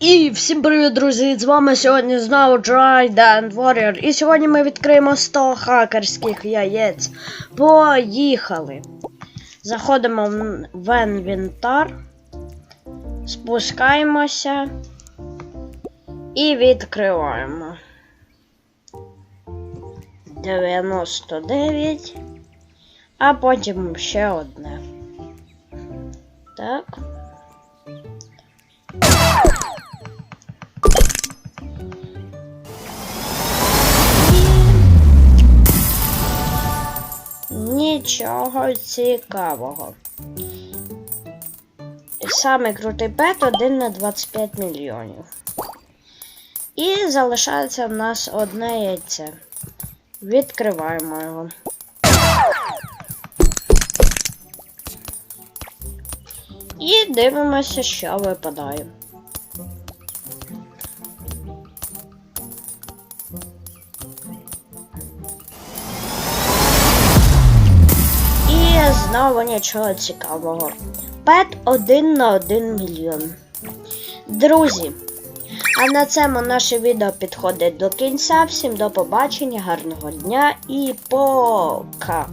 І всім привіт, друзі! З вами сьогодні знову Dryden Warrior. І сьогодні ми відкриємо 100 хакерських яєць. Поїхали! Заходимо в інвентар, спускаємося і відкриваємо. 99. А потім ще одне. Так. Нічого цікавого. Саме крутий пет 1 на 25 мільйонів. І залишається в нас одне яйце. Відкриваємо його. І дивимося, що випадає. Знову нічого цікавого. Пет 1 на 1 мільйон. Друзі, а на цьому наше відео підходить до кінця. Всім до побачення, гарного дня і пока!